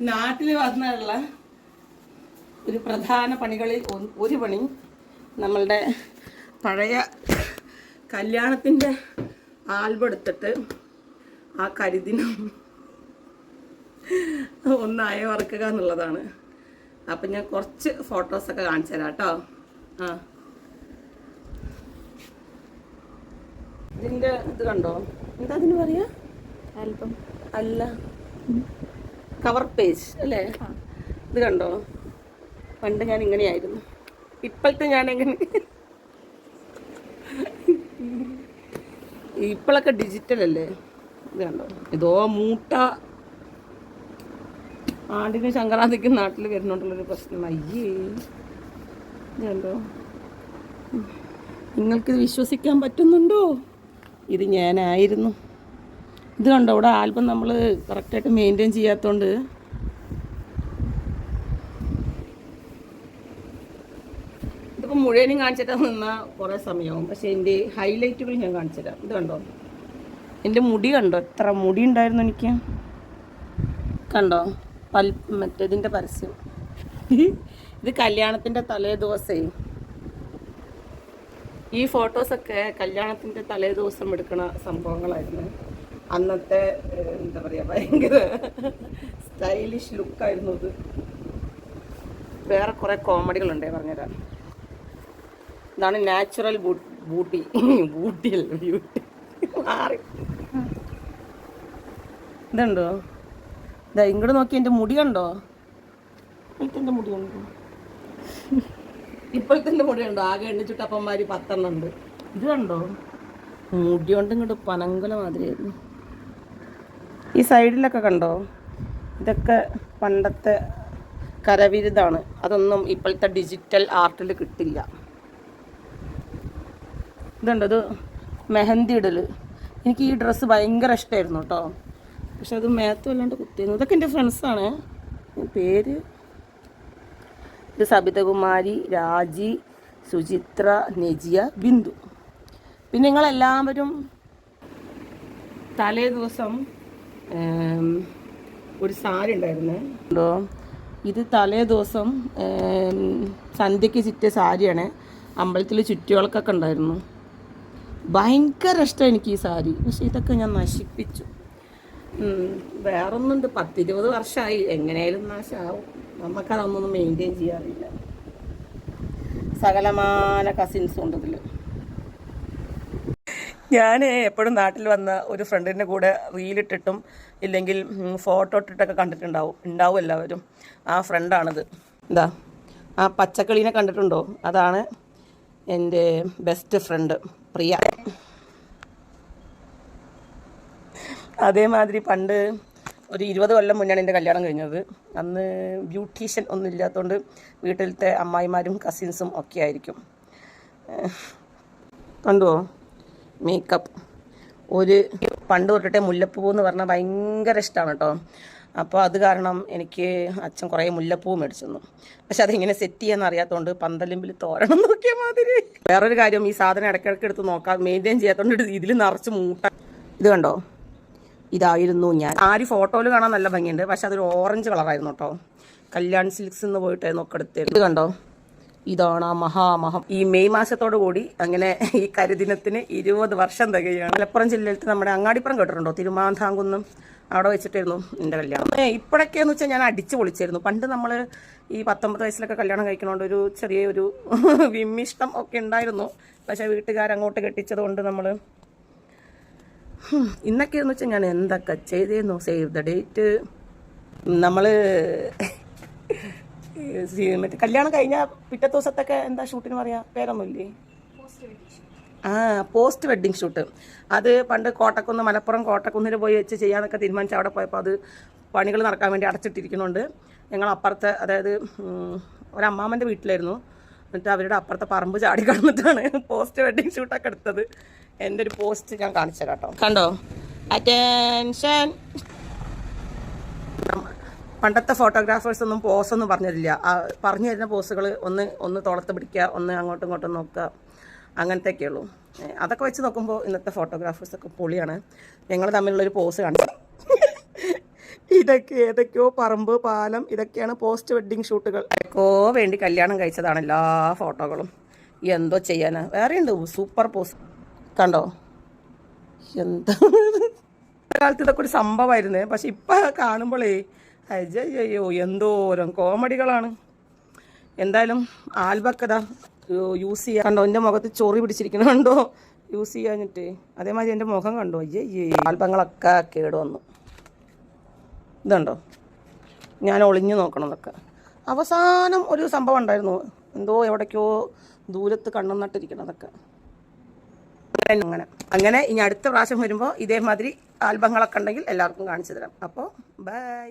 നാട്ടിൽ വന്നുള്ള ഒരു പ്രധാന പണികളിൽ ഒരു പണി നമ്മളുടെ പഴയ കല്യാണത്തിന്റെ ആൽബം എടുത്തിട്ട് ആ കരുതിനും ഒന്നായ വറക്കുക എന്നുള്ളതാണ്. അപ്പം ഞാൻ കുറച്ച് ഫോട്ടോസൊക്കെ കാണിച്ചു തരാം കേട്ടോ ആ. ഇതിന്റെ ഇത് കണ്ടോ? എന്താ അതിന് പറയാ? ആൽബം. അല്ല. കവർ പേജ് അല്ലേ? ഇത് കണ്ടോ? പണ്ട് ഞാൻ ഇങ്ങനെയായിരുന്നു. ഇപ്പോഴത്തെ ഞാൻ എങ്ങനെ? ഇപ്പോഴൊക്കെ ഡിജിറ്റൽ അല്ലേ? ഇത് കണ്ടോ? ഇതോ മൂട്ട. ആണ്ടിന് ശങ്കരാന്തിക്ക് നാട്ടിൽ വരുന്നുണ്ടുള്ളൊരു പ്രശ്നം. അയ്യേ. ഇത് കണ്ടോ? നിങ്ങൾക്കിത് വിശ്വസിക്കാൻ പറ്റുന്നുണ്ടോ? ഇത് ഞാനായിരുന്നു. ഇത് കണ്ടോ? ഇവിടെ ആൽബം നമ്മൾ കറക്റ്റായിട്ട് മെയിന്റെയിൻ ചെയ്യാത്തതുകൊണ്ട് ഇതിപ്പോൾ മുഴുവനും കാണിച്ചിട്ട് നിന്നാൽ കുറേ സമയമാവും പക്ഷേ എന്റെ ഹൈലൈറ്റുകൾ ഞാൻ കാണിച്ചു തരാം ഇത് കണ്ടോ? എന്റെ മുടി കണ്ടോ? എത്ര മുടി ഉണ്ടായിരുന്നു എനിക്ക്. കണ്ടോ? പൽ മറ്റേതിന്റെ പരസ്യം. ഇത് കല്യാണത്തിന്റെ തലേ ദിവസേ. ഈ ഫോട്ടോസൊക്കെ കല്യാണത്തിന്റെ തലേ ദിവസം എടുക്കുന്ന സംഭവങ്ങളായിരുന്നു. അന്നത്തെ എന്താ പറയുക ഭയങ്കര സ്റ്റൈലിഷ് ലുക്കായിരുന്നു ഇത് വേറെ കുറേ കോമഡികളുണ്ടേ പറഞ്ഞുതരാം. ഇതാണ് നാച്ചുറൽ ബൂട്ടി ബൂട്ടി അല്ല ബ്യൂട്ടി മാറി. ഇതുണ്ടോ? ഇതാ ഇങ്ങോട്ട് നോക്കി എന്റെ മുടി കണ്ടോ? ഇപ്പോഴത്തെ മുടി കണ്ടോ? ഇപ്പോഴത്തെ മുടി കണ്ടോ? ആകെ എണ്ണിച്ചിട്ടപ്പന്മാർ പത്തെണ്ണം ഉണ്ട്. ഇത് കണ്ടോ? മുടി കൊണ്ട് ഇങ്ങോട്ട് പനങ്കുല മാതിരിയായിരുന്നു. ഈ സൈഡിലൊക്കെ കണ്ടോ? ഇതൊക്കെ പണ്ടത്തെ കരവിരുതാണ്. അതൊന്നും ഇപ്പോഴത്തെ ഡിജിറ്റൽ ആർട്ടിൽ കിട്ടില്ല. ഇതുണ്ട് ഇത് മെഹന്തി ഇടൽ എനിക്ക് ഈ ഡ്രസ്സ് ഭയങ്കര ഇഷ്ടമായിരുന്നു കേട്ടോ പക്ഷെ അത് മേത്ത് വല്ലാണ്ട് കുത്തിയിരുന്നു. ഇതൊക്കെ എന്റെ ഫ്രണ്ട്സാണ് പേര്? ഇത് സബിതകുമാരി രാജി സുചിത്ര നെജിയ ബിന്ദു. പിന്നെ നിങ്ങളെല്ലാവരും തലേ ദിവസം ഒരു സാരി ഉണ്ടായിരുന്നു. ഉണ്ടോ? ഇത് തലേ ദിവസം സന്ധ്യക്ക് സന്ധ്യയ്ക്ക് ചുറ്റിയ സാരിയാണ്. അമ്പലത്തിൽ ചുറ്റുവിളക്കൊക്കെ ഉണ്ടായിരുന്നു. ഭയങ്കര ഇഷ്ടമാണ് എനിക്ക് ഈ സാരി. പക്ഷെ ഇതൊക്കെ ഞാൻ നശിപ്പിച്ചു. വേറൊന്നുണ്ട്. പത്തിരുപത് വർഷമായി എങ്ങനെയായാലും നാശമാവും നമുക്കതൊന്നും മെയിന്റെയിൻ ചെയ്യാറില്ല. സകലമാന കസിൻസ് ഉണ്ട് ഇതിൽ ഞാൻ എപ്പോഴും നാട്ടിൽ വന്ന ഒരു ഫ്രണ്ടിന്റെ കൂടെ റീലിട്ടിട്ടും ഇല്ലെങ്കിൽ ഫോട്ടോ ഇട്ടിട്ടൊക്കെ കണ്ടിട്ടുണ്ടാവും. ഉണ്ടാവും എല്ലാവരും. ആ ഫ്രണ്ടാണിത് എന്താ ആ പച്ചക്കിളീനെ കണ്ടിട്ടുണ്ടോ? അതാണ് എന്റെ ബെസ്റ്റ് ഫ്രണ്ട് പ്രിയ. അതേമാതിരി പണ്ട് ഒരു ഇരുപത് കൊല്ലം മുന്നാണ് എന്റെ കല്യാണം കഴിഞ്ഞത്. അന്ന് ബ്യൂട്ടീഷ്യൻ ഒന്നും ഇല്ലാത്തതുകൊണ്ട് വീട്ടിലത്തെ അമ്മായിമാരും കസിൻസും ഒക്കെ ആയിരിക്കും. കണ്ടോ? കണ്ടുവോ മേക്കപ്പ് ഒരു പണ്ട് തൊട്ടിട്ടേ മുല്ലപ്പൂ എന്ന് പറഞ്ഞാൽ ഭയങ്കര ഇഷ്ടമാണ് കേട്ടോ അപ്പോൾ അത് കാരണം എനിക്ക് അച്ഛൻ കുറേ മുല്ലപ്പൂ മേടിച്ചു തന്നു പക്ഷെ അതെങ്ങനെ സെറ്റ് ചെയ്യാൻ അറിയാത്തതുകൊണ്ട് പന്തലിമ്പിൽ തോരണം നോക്കിയ മാതിരി. വേറൊരു കാര്യം ഈ സാധനം ഇടയ്ക്കിടയ്ക്ക് എടുത്ത് നോക്കാം മെയിന്റെയിൻ ചെയ്യാത്തതുകൊണ്ട് ഇതിൽ നിറച്ച് മൂട്ട. ഇത് കണ്ടോ? ഇതായിരുന്നു ഞാൻ. ആര് ഫോട്ടോയിൽ കാണാൻ നല്ല ഭംഗിയുണ്ട്. പക്ഷെ അതൊരു ഓറഞ്ച് കളറായിരുന്നു കേട്ടോ കല്യാൺ സിൽക്സ് എന്ന് പോയിട്ട് നോക്കെടുത്ത് ഇത് കണ്ടോ? ഇതാണ് ആ മഹാമഹം. ഈ മെയ് മാസത്തോടു കൂടി അങ്ങനെ ഈ കരിദിനത്തിന് ഇരുപത് വർഷം തികയാണ് മലപ്പുറം ജില്ലയിലത്തെ നമ്മുടെ അങ്ങാടിപ്പുറം കേട്ടിട്ടുണ്ടോ? തിരുമാന്താംകുന്നും അവിടെ വെച്ചിട്ടായിരുന്നു എന്റെ കല്യാണം. ഇപ്പോഴൊക്കെയെന്ന് വെച്ചാൽ ഞാൻ അടിച്ചു പൊളിച്ചായിരുന്നു. പണ്ട് നമ്മൾ ഈ പത്തൊമ്പത് വയസ്സിലൊക്കെ കല്യാണം കഴിക്കണോണ്ട് ഒരു ചെറിയൊരു വിമ്മിഷ്ടം ഒക്കെ ഉണ്ടായിരുന്നു. പക്ഷേ വീട്ടുകാരങ്ങോട്ട് കെട്ടിച്ചത് കൊണ്ട് നമ്മൾ ഇന്നൊക്കെ എന്ന് വെച്ചാൽ ഞാൻ എന്തൊക്കെ ചെയ്തേന്നു? Save the date. നമ്മൾ മറ്റേ കല്യാണം കഴിഞ്ഞ പിറ്റത്തെ ദിവസത്തൊക്കെ എന്താ ഷൂട്ടിന് പറയാ? പേരൊന്നുമില്ലേ? ആ പോസ്റ്റ് വെഡ്ഡിങ് ഷൂട്ട് അത് പണ്ട് കോട്ടക്കുന്ന് മലപ്പുറം കോട്ടക്കുന്നിൽ പോയി വെച്ച് ചെയ്യാന്നൊക്കെ തീരുമാനിച്ച് അവിടെ പോയപ്പോൾ അത് പണികൾ നടക്കാൻ വേണ്ടി അടച്ചിട്ടിരിക്കുന്നുണ്ട്. ഞങ്ങൾ അപ്പുറത്തെ അതായത് ഒരമ്മാമ്മന്റെ വീട്ടിലായിരുന്നു. എന്നിട്ട് അവരുടെ അപ്പുറത്തെ പറമ്പ് ചാടി കടന്നിട്ടാണ് പോസ്റ്റ് വെഡ്ഡിങ് ഷൂട്ടൊക്കെ എടുത്തത്. എന്റെ ഒരു പോസ്റ്റ് ഞാൻ കാണിച്ചു കേട്ടോ. കണ്ടോ? അറ്റൻഷൻ പണ്ടത്തെ ഫോട്ടോഗ്രാഫേഴ്സ് ഒന്നും പോസ് ഒന്നും പറഞ്ഞിട്ടില്ല. ആ, പറഞ്ഞു തരുന്ന പോസുകൾ ഒന്ന് ഒന്ന് തുളത്ത് പിടിക്കുക ഒന്ന് അങ്ങോട്ടും ഇങ്ങോട്ടും നോക്കുക. അങ്ങനത്തെയൊക്കെ ഉള്ളൂ. അതൊക്കെ വെച്ച് നോക്കുമ്പോൾ ഇന്നത്തെ ഫോട്ടോഗ്രാഫേഴ്സൊക്കെ പൊളിയാണ്. ഞങ്ങൾ തമ്മിലുള്ളൊരു പോസ് കാണുക ഇതൊക്കെ ഏതൊക്കെയോ പറമ്പ് പാലം ഇതൊക്കെയാണ് പോസ്റ്റ് വെഡ്ഡിങ് ഷൂട്ടുകൾ ഏക്കോ വേണ്ടി കല്യാണം കഴിച്ചതാണ് എല്ലാ ഫോട്ടോകളും എന്തോ ചെയ്യാനാ? വേറെ ഉണ്ട് സൂപ്പർ പോസ് കണ്ടോ? എന്താ? കാലത്ത് ഇതൊക്കെ ഒരു സംഭവമായിരുന്നേ. പക്ഷെ ഇപ്പൊ കാണുമ്പോഴേ അയ്യോ എന്തോരം കോമഡികളാണ്. എന്തായാലും ആൽബക്കഥ യൂസ് ചെയ്യാൻ കണ്ടോ എന്റെ മുഖത്ത് ചൊറി പിടിച്ചിരിക്കണ കണ്ടോ? യൂസ് ചെയ്യാഞ്ഞിട്ട്. അതേമാതിരി എന്റെ മുഖം കണ്ടോ? അയ്യേ ആൽബങ്ങളൊക്കെ കേട് വന്നു. ഇതുണ്ടോ? ഞാൻ ഒളിഞ്ഞു നോക്കണം എന്നൊക്കെ അവസാനം ഒരു സംഭവം ഉണ്ടായിരുന്നു. എന്തോ എവിടേക്കോ ദൂരത്ത് കണ്ണും നട്ടിരിക്കണതൊക്കെ. അങ്ങനെ. അങ്ങനെ ഇനി അടുത്ത പ്രാവശ്യം വരുമ്പോൾ ഇതേമാതിരി ആൽബങ്ങളൊക്കെ ഉണ്ടെങ്കിൽ എല്ലാവർക്കും കാണിച്ചു തരാം. അപ്പോൾ ബൈ.